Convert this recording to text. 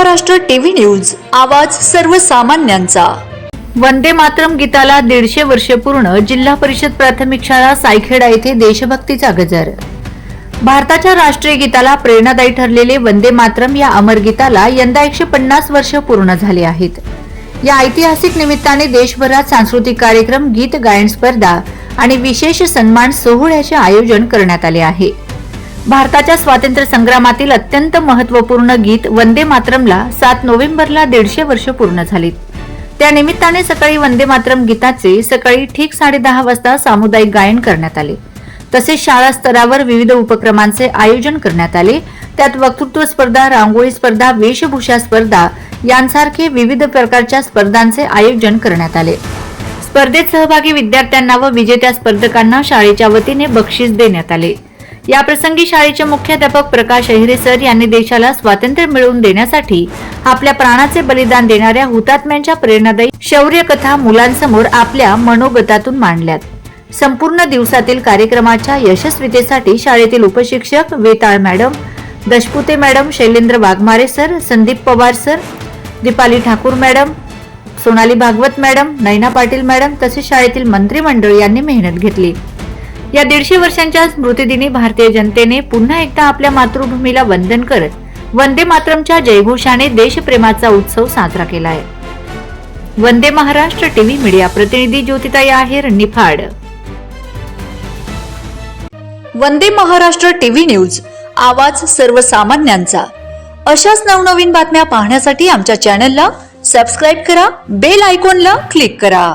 Maharashtra TV news आवाज सर्वसामान्यांचा. वंदे मातरम गीताला दीडशे वर्ष पूर्ण जिल्हा परिषद प्राथमिक शाळा सायखेडा येथे देशभक्तीचा गजर. भारताच्या राष्ट्रीय गीताला प्रेरणादायी ठरलेले वंदे मातरम या अमर गीताला यंदा एकशे पन्नास वर्ष पूर्ण झाले आहेत. या ऐतिहासिक निमित्ताने देशभरात सांस्कृतिक कार्यक्रम गीत गायन स्पर्धा आणि विशेष सन्मान सोहळ्याचे आयोजन करण्यात आले आहे. भारताच्या स्वातंत्र्य संग्रामातील अत्यंत महत्त्वपूर्ण गीत वंदे मातरमला सात नोव्हेंबरला दीडशे वर्ष पूर्ण झालीत. त्या निमित्ताने सकाळी वंदे मातरम गीताचे सकाळी ठीक साडेदहा वाजता सामुदायिक गायन करण्यात आले. तसेच शाळा स्तरावर विविध उपक्रमांचे आयोजन करण्यात आले. त्यात वक्तृत्व स्पर्धा रांगोळी स्पर्धा वेशभूषा स्पर्धा यांसारखे विविध प्रकारच्या स्पर्धांचे आयोजन करण्यात आले. स्पर्धेत सहभागी विद्यार्थ्यांना व विजेत्या स्पर्धकांना शाळेच्या वतीने बक्षीस देण्यात आले. याप्रसंगी शाळेचे मुख्याध्यापक प्रकाश अहिरे सर यांनी देशाला स्वातंत्र्य मिळवून देण्यासाठी आपल्या प्राणाचे बलिदान देणाऱ्या हुतात्म्यांच्या प्रेरणादायी शौर्य कथा मुलांसमोर आपल्या मनोगतातून मांडल्यात. संपूर्ण दिवसातील कार्यक्रमाच्या यशस्वीतेसाठी शाळेतील उपशिक्षक Vetal madam Dashpute madam Shailendra Waghmare sir Sandeep Pawar sir Deepali Thakur madam Sonali Bhagwat madam Naina Patil madam तसेच शाळेतील मंत्रिमंडळ यांनी मेहनत घेतली. या दीडशे वर्षांच्या स्मृतिदिनी भारतीय जनतेने पुन्हा एकदा आपल्या मातृभूमीला वंदन करत वंदे मातरमच्या जयघोषाने देशप्रेमाचा उत्सव साजरा केला आहे. वंदे महाराष्ट्र टीव्ही मीडिया प्रतिनिधी ज्योतिताई आहेर निफाड. वंदे महाराष्ट्र टीव्ही न्यूज आवाज सर्वसामान्यांचा. अशाच नवनवीन बातम्या पाहण्यासाठी आमच्या चॅनलला सबस्क्राईब करा बेल आयकॉनला क्लिक करा.